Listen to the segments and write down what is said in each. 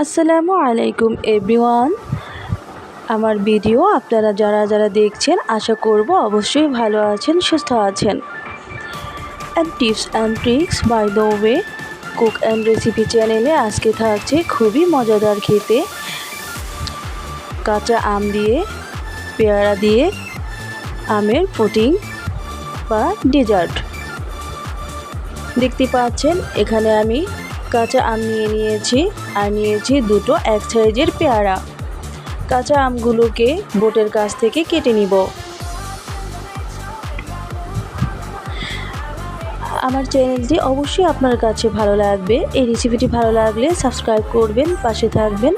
আসসালামু আলাইকুম এভরিওয়ান। আমার ভিডিও আপনারা যারা যারা দেখছেন, আশা করব অবশ্যই ভালো আছেন, সুস্থ আছেন। And tips and tricks by the way cook and recipe চ্যানেলে আজকে থাকছে খুবই মজাদার খেতে। কাঁচা আম দিয়ে, পেয়ারা দিয়ে, আমের পুডিং বা ডেজার্ট দেখতে পাচ্ছেন, এখানে আমি কাঁচা আম নিয়ে নিয়েছি আর নিয়েছি দুটো এক সাইজের পেয়ারা। কাঁচা আমগুলোকে বোটের কাছ থেকে কেটে নিব। আমার চ্যানেলটি অবশ্যই আপনার কাছে ভালো লাগবে। এই রেসিপিটি ভালো লাগলে সাবস্ক্রাইব করবেন, পাশে থাকবেন।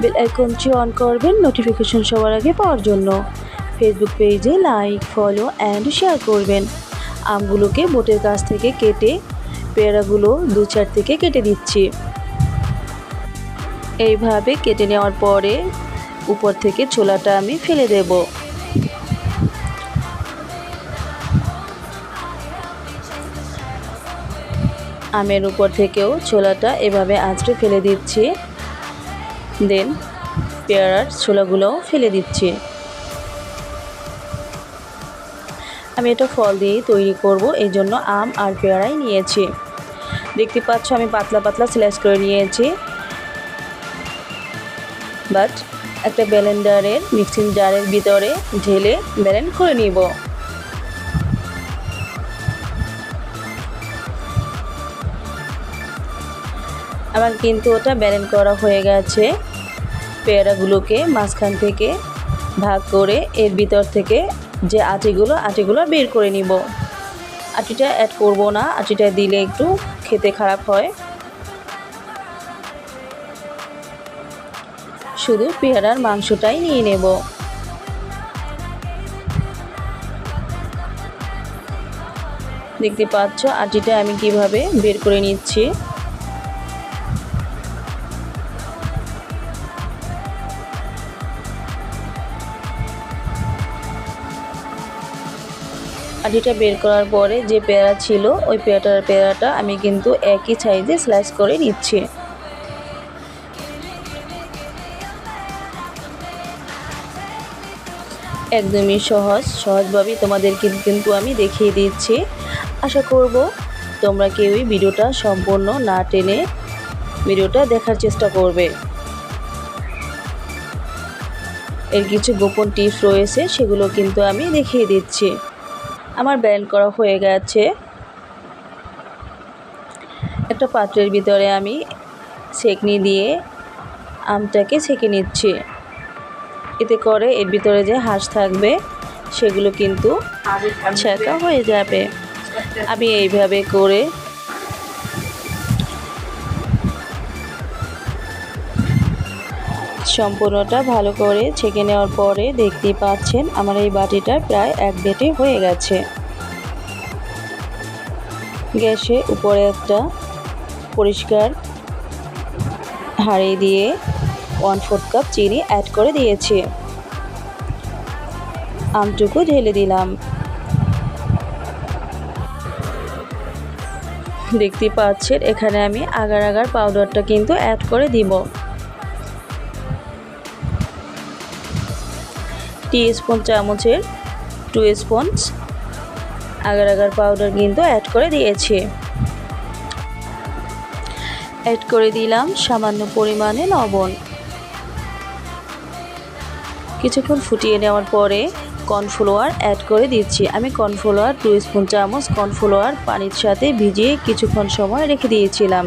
বেল আইকনটি অন করবেন নোটিফিকেশন সবার আগে পাওয়ার জন্য। ফেসবুক পেজে লাইক, ফলো, অ্যান্ড শেয়ার করবেন। আমগুলোকে বোটের কাছ থেকে কেটে পেয়ারাগুলো দু চার থেকে কেটে দিচ্ছি। এইভাবে কেটে নেওয়ার পরে উপর থেকে ছোলাটা আমি ফেলে দেব। আমের উপর থেকেও ছোলাটা এভাবে আঁচড়ে ফেলে দিচ্ছি। দেন পেয়ারার ছোলাগুলোও ফেলে দিচ্ছি। আমি এটা ফল দিয়েই তৈরি করব এই জন্য আম আর পেয়ারাই নিয়েছি। দেখতে পাচ্ছ, আমি পাতলা পাতলা স্ল্যাশ করে নিয়েছি। বাট একটা ব্যালেন্ডারের মিক্সিং জারের ভিতরে ঢেলে ব্যালেন্ড করে নিব। আমার কিন্তু ওটা ব্যালেন্ড করা হয়ে গেছে। পেয়ারাগুলোকে মাঝখান থেকে ভাগ করে এর ভিতর থেকে যে আটিগুলো আটিগুলো বের করে নিব। আটিটা অ্যাড করব না, আটিটা দিলে একটু খেতে খারাপ হয়। শুধু পেয়ারার মাংসটাই নিয়ে নেব। দেখতে পাচ্ছ আটিটা আমি কীভাবে বের করে নিচ্ছি। আটিটা বের করার পরে যে পেয়ারা ছিল, ওই পেয়ারাটার পেয়ারাটা আমি কিন্তু একই সাইজে স্লাইস করে নিচ্ছি। একদমই সহজ, সহজভাবেই তোমাদেরকে কিন্তু আমি দেখিয়ে দিচ্ছি। আশা করব তোমরা কেউই ভিডিওটা সম্পূর্ণ না টেনে ভিডিওটা দেখার চেষ্টা করবে। এর কিছু গোপন টিপস রয়েছে, সেগুলো কিন্তু আমি দেখিয়ে দিচ্ছি। আমার ব্যান্ড করা হয়ে গেছে। একটা পাত্রের ভিতরে আমি সেকনি দিয়ে আমটাকে ছেঁকে নিচ্ছি। এতে করে এর ভিতরে যে হাঁস থাকবে সেগুলো কিন্তু ছেঁকা হয়ে যাবে। আমি এইভাবে করে সম্পূর্ণটা ভালো করে ছেঁকে নেওয়ার পরে দেখতেই পাচ্ছেন আমার এই বাটিটা প্রায় এক ডেটে হয়ে গেছে। গ্যাসে উপরে একটা পরিষ্কার হাঁড়ি দিয়ে ওয়ান ফোর্থ কাপ চিনি অ্যাড করে দিয়েছি। আমটুকু ঢেলে দিলাম। দেখতে পাচ্ছেন এখানে আমি আগার আগার পাউডারটা কিন্তু অ্যাড করে দিব। টি স্পুন চামচের two spoon agar agar powder কিন্তু অ্যাড করে দিয়েছি। অ্যাড করে দিলাম সামান্য পরিমাণে লবণ। কিছুক্ষণ ফুটিয়ে নেওয়ার পরে কর্নফ্লাওয়ার অ্যাড করে দিচ্ছি। আমি কর্নফ্লাওয়ার টু স্পুন চামচ কর্নফ্লাওয়ার পানির সাথে ভিজিয়ে কিছুক্ষণ সময় রেখে দিয়েছিলাম।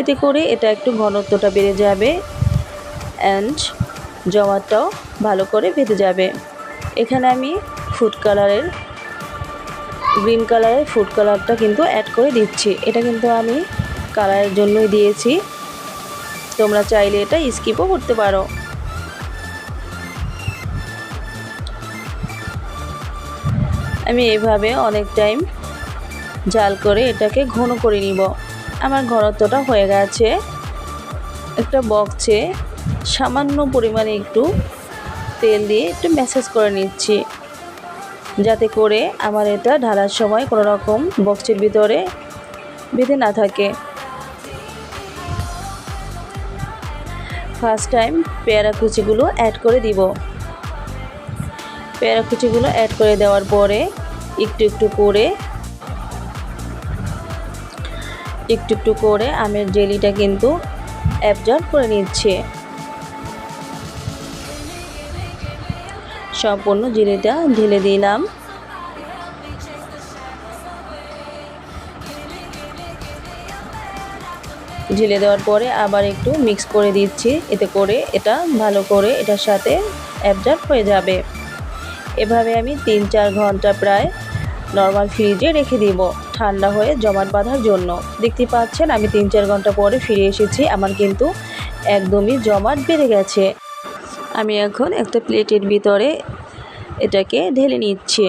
এতে করে এটা একটু ঘনত্বটা বেড়ে যাবে। অ্যান্ড জমাটাও ভালো করে বেঁধে যাবে। এখানে আমি ফুড কালারের গ্রিন কালারের ফুড কালারটা কিন্তু অ্যাড করে দিচ্ছি। এটা কিন্তু আমি কালারের জন্যই দিয়েছি। তোমরা চাইলে এটা স্কিপও করতে পারো। আমি এভাবে অনেক টাইম জাল করে এটাকে ঘন করে নিব। আমার ঘনত্বটা হয়ে গেছে একটা বক্সে সামান্য পরিমাণে একটু তেল দিয়ে একটু ম্যাসেজ করে নিচ্ছি। যাতে করে আমার এটা ঢালার সময় কোনো রকম বক্সের ভিতরে বেঁধে না থাকে। ফার্স্ট টাইম পেয়ারা কুচিগুলো অ্যাড করে দিব। পেয়ারা কুচিগুলো অ্যাড করে দেওয়ার পরে একটু একটু করে, একটু একটু করে আমের জেলিটা কিন্তু অ্যাবজর্ব করে নিচ্ছে। সম্পূর্ণ জেলিটা ঢেলে দিলাম। ঢেলে দেওয়ার পরে আবার একটু মিক্স করে দিচ্ছি। এতে করে এটা ভালো করে এটার সাথে অ্যাবজর্ব হয়ে যাবে। এভাবে আমি তিন চার ঘণ্টা প্রায় নর্মাল ফ্রিজে রেখে দিব, ঠান্ডা হয়ে জমাট বাঁধার জন্য। দেখতে পাচ্ছেন, আমি তিন চার ঘণ্টা পরে ফিরে এসেছি। আমার কিন্তু একদমই জমাট বেড়ে গেছে। আমি এখন একটা প্লেটের ভিতরে এটাকে ঢেলে নিচ্ছে।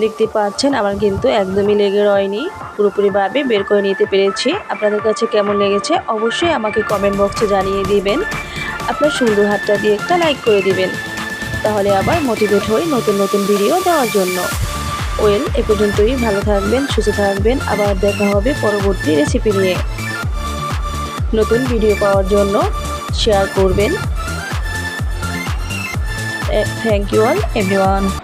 দেখতে পাচ্ছেন, আমার কিন্তু একদমই লেগে রয়নি। পুরোপুরিভাবে বের করে নিতে পেরেছি। আপনাদের কাছে কেমন লেগেছে অবশ্যই আমাকে কমেন্ট বক্সে জানিয়ে দিবেন। আপনার সুন্দর হাতটা দিয়ে একটা লাইক করে দিবেন। তাহলে আবার মোটিভেট হই নতুন নতুন ভিডিও দেওয়ার জন্য। ওয়েল এ পর্যন্তই। ভালো থাকবেন, সুস্থ থাকবেন। আবার দেখা হবে পরবর্তী রেসিপি নিয়ে। নতুন ভিডিও পাওয়ার জন্য শেয়ার করবেন। thank you all everyone.